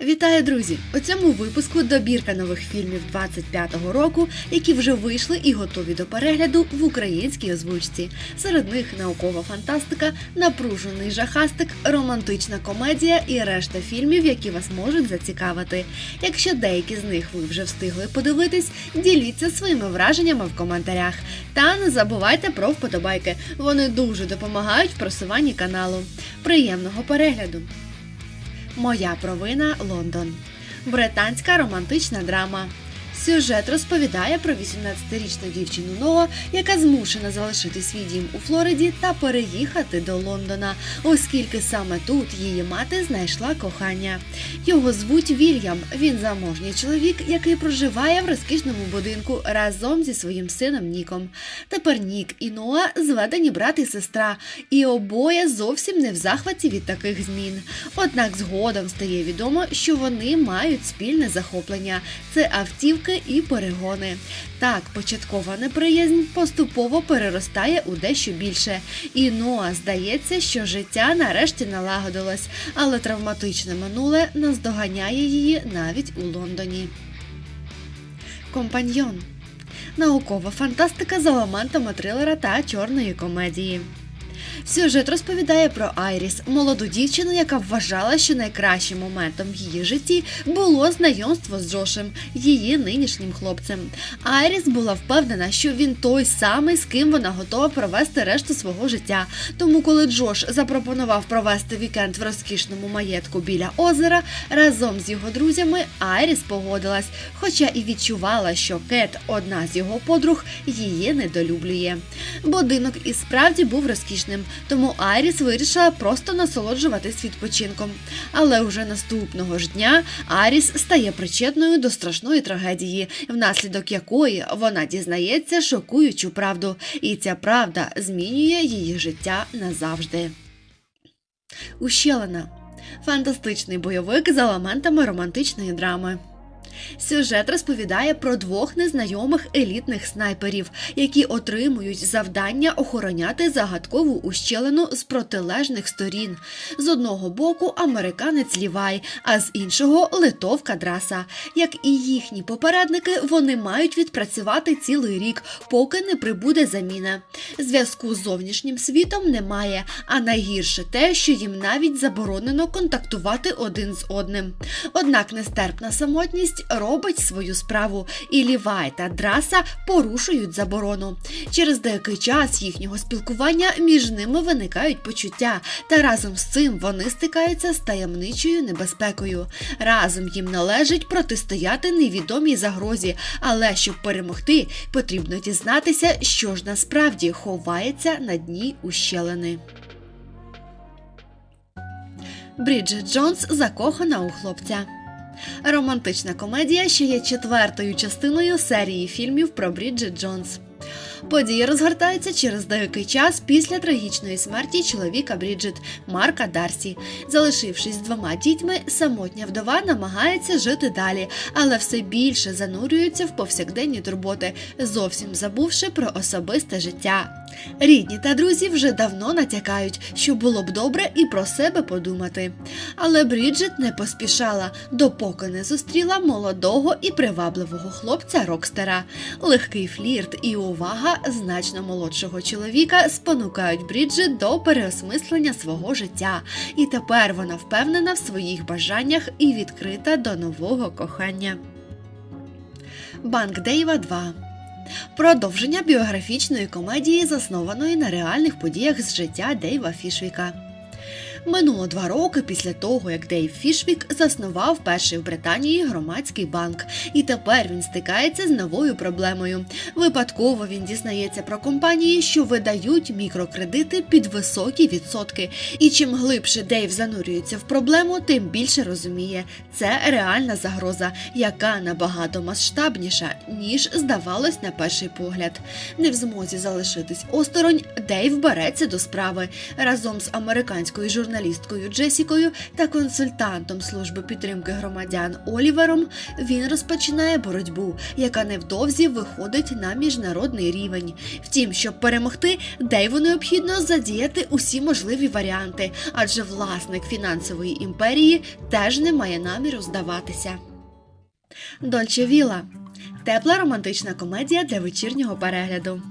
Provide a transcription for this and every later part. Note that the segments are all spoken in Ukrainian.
Вітаю, друзі! У цьому випуску добірка нових фільмів 25-го року, які вже вийшли і готові до перегляду в українській озвучці. Серед них наукова фантастика, напружений жахастик, романтична комедія і решта фільмів, які вас можуть зацікавити. Якщо деякі з них ви вже встигли подивитись, діліться своїми враженнями в коментарях. Та не забувайте про вподобайки. Вони дуже допомагають в просуванні каналу. Приємного перегляду! Моя провина Лондон. Британська романтична драма. Сюжет розповідає про 18-річну дівчину Ноа, яка змушена залишити свій дім у Флориді та переїхати до Лондона, оскільки саме тут її мати знайшла кохання. Його звуть Вільям. Він заможній чоловік, який проживає в розкішному будинку разом зі своїм сином Ніком. Тепер Нік і Ноа зведені брат і сестра, і обоє зовсім не в захваті від таких змін. Однак згодом стає відомо, що вони мають спільне захоплення це автівки і перегони. Так, початкова неприязнь поступово переростає у дещо більше. І Ноа здається, що життя нарешті налагодилось, але травматичне минуле наздоганяє її навіть у Лондоні. Компаньйон наукова фантастика з елементами трилера та чорної комедії. Сюжет розповідає про Айріс, молоду дівчину, яка вважала, що найкращим моментом в її житті було знайомство з Джошем, її нинішнім хлопцем. Айріс була впевнена, що він той самий, з ким вона готова провести решту свого життя. Тому, коли Джош запропонував провести вікенд в розкішному маєтку біля озера разом з його друзями, Айріс погодилась, хоча і відчувала, що Кет, одна з його подруг, її недолюблює. Будинок і справді був розкішним, тому Айріс вирішила просто насолоджуватись відпочинком. Але уже наступного ж дня Айріс стає причетною до страшної трагедії, внаслідок якої вона дізнається шокуючу правду, і ця правда змінює її життя назавжди. Ущелина фантастичний бойовик з елементами романтичної драми. Сюжет розповідає про двох незнайомих елітних снайперів, які отримують завдання охороняти загадкову ущелину з протилежних сторін. З одного боку американець Лівай, а з іншого литовка Драса. Як і їхні попередники, вони мають відпрацювати цілий рік, поки не прибуде заміна. Зв'язку з зовнішнім світом немає, а найгірше те, що їм навіть заборонено контактувати один з одним. Однак нестерпна самотність робить свою справу, і Лівай та Драса порушують заборону. Через деякий час їхнього спілкування між ними виникають почуття, та разом з цим вони стикаються з таємничою небезпекою. Разом їм належить протистояти невідомій загрозі, але щоб перемогти, потрібно дізнатися, що ж насправді ховається на дні ущелини. Бріджит Джонс закохана у хлопця. Романтична комедія, що є четвертою частиною серії фільмів про Бріджит Джонс. Події розгортаються через деякий час після трагічної смерті чоловіка Бріджит Марка Дарсі. Залишившись з двома дітьми, самотня вдова намагається жити далі, але все більше занурюється в повсякденні турботи, зовсім забувши про особисте життя. Рідні та друзі вже давно натякають, що було б добре і про себе подумати. Але Бріджит не поспішала, допоки не зустріла молодого і привабливого хлопця Рокстера. Легкий флірт і увага значно молодшого чоловіка спонукають Бріджит до переосмислення свого життя, і тепер вона впевнена в своїх бажаннях і відкрита до нового кохання. Банк Дейва 2 Продовження біографічної комедії, заснованої на реальних подіях з життя Дейва Фішвіка. Минуло два роки після того, як Дейв Фішвік заснував перший в Британії громадський банк, і тепер він стикається з новою проблемою. Випадково він дізнається про компанії, що видають мікрокредити під високі відсотки. І чим глибше Дейв занурюється в проблему, тим більше розуміє, це реальна загроза, яка набагато масштабніша, ніж здавалось на перший погляд. Не в змозі залишитись осторонь, Дейв береться до справи разом з американською журналістом журналісткою Джесікою та консультантом служби підтримки громадян Олівером, він розпочинає боротьбу, яка невдовзі виходить на міжнародний рівень. Втім, щоб перемогти, Дейву необхідно задіяти усі можливі варіанти, адже власник фінансової імперії теж не має наміру здаватися. Дольче Віла тепла романтична комедія для вечірнього перегляду.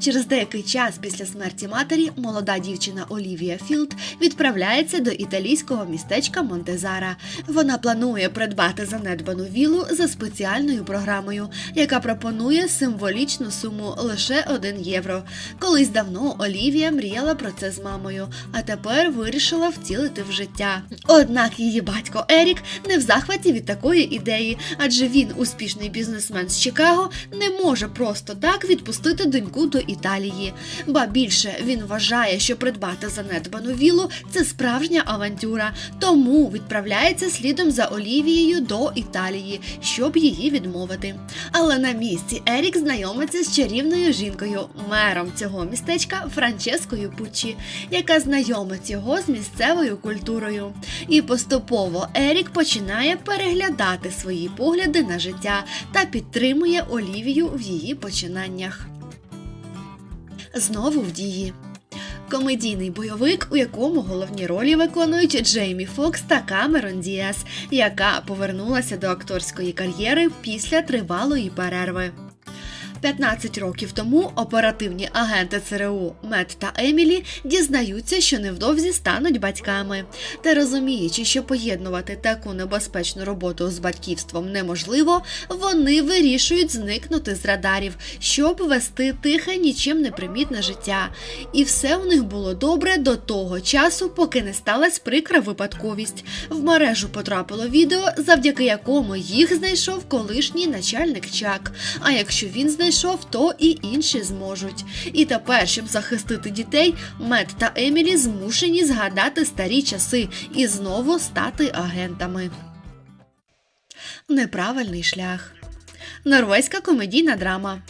Через деякий час після смерті матері молода дівчина Олівія Філд відправляється до італійського містечка Монтезара. Вона планує придбати занедбану вілу за спеціальною програмою, яка пропонує символічну суму лише 1 євро. Колись давно Олівія мріяла про це з мамою, а тепер вирішила втілити в життя. Однак її батько Ерік не в захваті від такої ідеї, адже він, успішний бізнесмен з Чикаго, не може просто так відпустити доньку до Італії. Ба більше він вважає, що придбати занедбану вілу це справжня авантюра, тому відправляється слідом за Олівією до Італії, щоб її відмовити. Але на місці Ерік знайомиться з чарівною жінкою, мером цього містечка Франческою Пуччі, яка знайомить його з місцевою культурою. І поступово Ерік починає переглядати свої погляди на життя та підтримує Олівію в її починаннях знову в дії. Комедійний бойовик, у якому головні ролі виконують Джеймі Фокс та Камерон Діас, яка повернулася до акторської кар'єри після тривалої перерви. 15 років тому оперативні агенти ЦРУ Мет та Емілі дізнаються, що невдовзі стануть батьками. Та розуміючи, що поєднувати таку небезпечну роботу з батьківством неможливо, вони вирішують зникнути з радарів, щоб вести тихе, нічим не примітне життя. І все у них було добре до того часу, поки не сталася прикра випадковість. В мережу потрапило відео, завдяки якому їх знайшов колишній начальник Чак. А якщо він знайшов знайшов, то і інші зможуть. І тепер, щоб захистити дітей, Мед та Емілі змушені згадати старі часи і знову стати агентами. Неправильний шлях. Норвезька комедійна драма.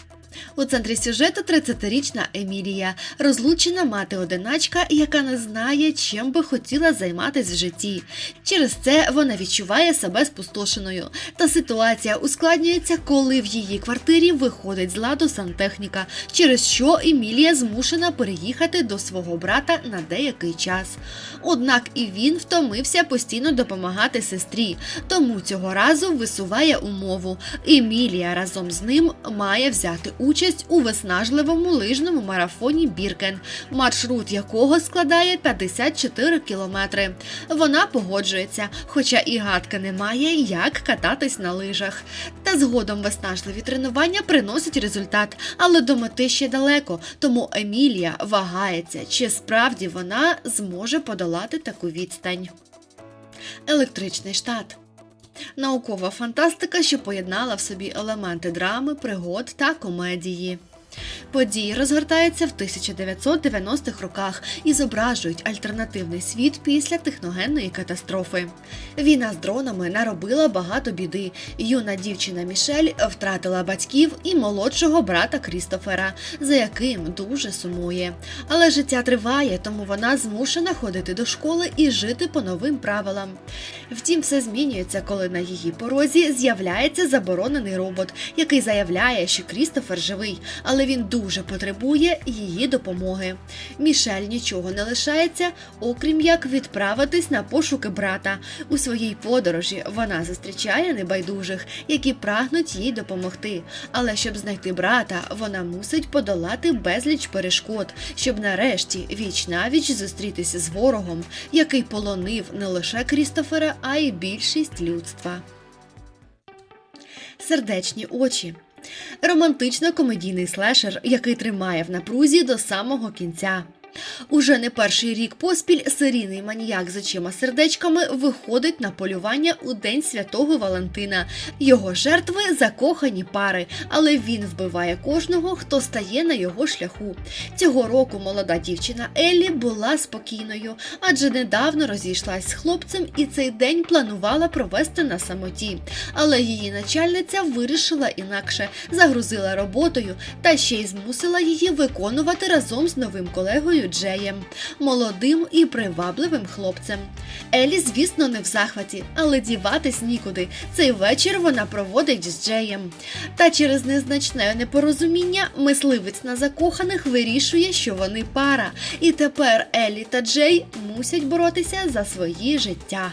У центрі сюжету 30-річна Емілія, розлучена мати-одиначка, яка не знає, чим би хотіла займатися в житті. Через це вона відчуває себе спустошеною. Та ситуація ускладнюється, коли в її квартирі виходить з ладу сантехніка, через що Емілія змушена переїхати до свого брата на деякий час. Однак і він втомився постійно допомагати сестрі, тому цього разу висуває умову. Емілія разом з ним має взяти участь у виснажливому лижному марафоні Біркен, маршрут якого складає 54 кілометри. Вона погоджується, хоча і гадка немає, як кататись на лижах. Та згодом виснажливі тренування приносять результат, але до мети ще далеко. Тому Емілія вагається, чи справді вона зможе подолати таку відстань. Електричний штат. Наукова фантастика, що поєднала в собі елементи драми, пригод та комедії. Події розгортаються в 1990-х роках і зображують альтернативний світ після техногенної катастрофи. Війна з дронами наробила багато біди. Юна дівчина Мішель втратила батьків і молодшого брата Крістофера, за яким дуже сумує. Але життя триває, тому вона змушена ходити до школи і жити по новим правилам. Втім, все змінюється, коли на її порозі з'являється заборонений робот, який заявляє, що Крістофер живий, але він дуже потребує її допомоги. Мішель нічого не лишається, окрім як відправитись на пошуки брата. У своїй подорожі вона зустрічає небайдужих, які прагнуть їй допомогти. Але щоб знайти брата, вона мусить подолати безліч перешкод, щоб нарешті віч навіч зустрітися з ворогом, який полонив не лише Крістофера, а й більшість людства. Сердечні очі. Романтично-комедійний слешер, який тримає в напрузі до самого кінця. Уже не перший рік поспіль серійний маніяк з очима сердечками виходить на полювання у День Святого Валентина. Його жертви закохані пари, але він вбиває кожного, хто стає на його шляху. Цього року молода дівчина Еллі була спокійною, адже недавно розійшлась з хлопцем і цей день планувала провести на самоті. Але її начальниця вирішила інакше, загрузила роботою та ще й змусила її виконувати разом з новим колегою Джеєм, молодим і привабливим хлопцем. Елі, звісно, не в захваті, але діватись нікуди. Цей вечір вона проводить з Джеєм. Та через незначне непорозуміння мисливець на закоханих вирішує, що вони пара, і тепер Елі та Джей мусять боротися за свої життя.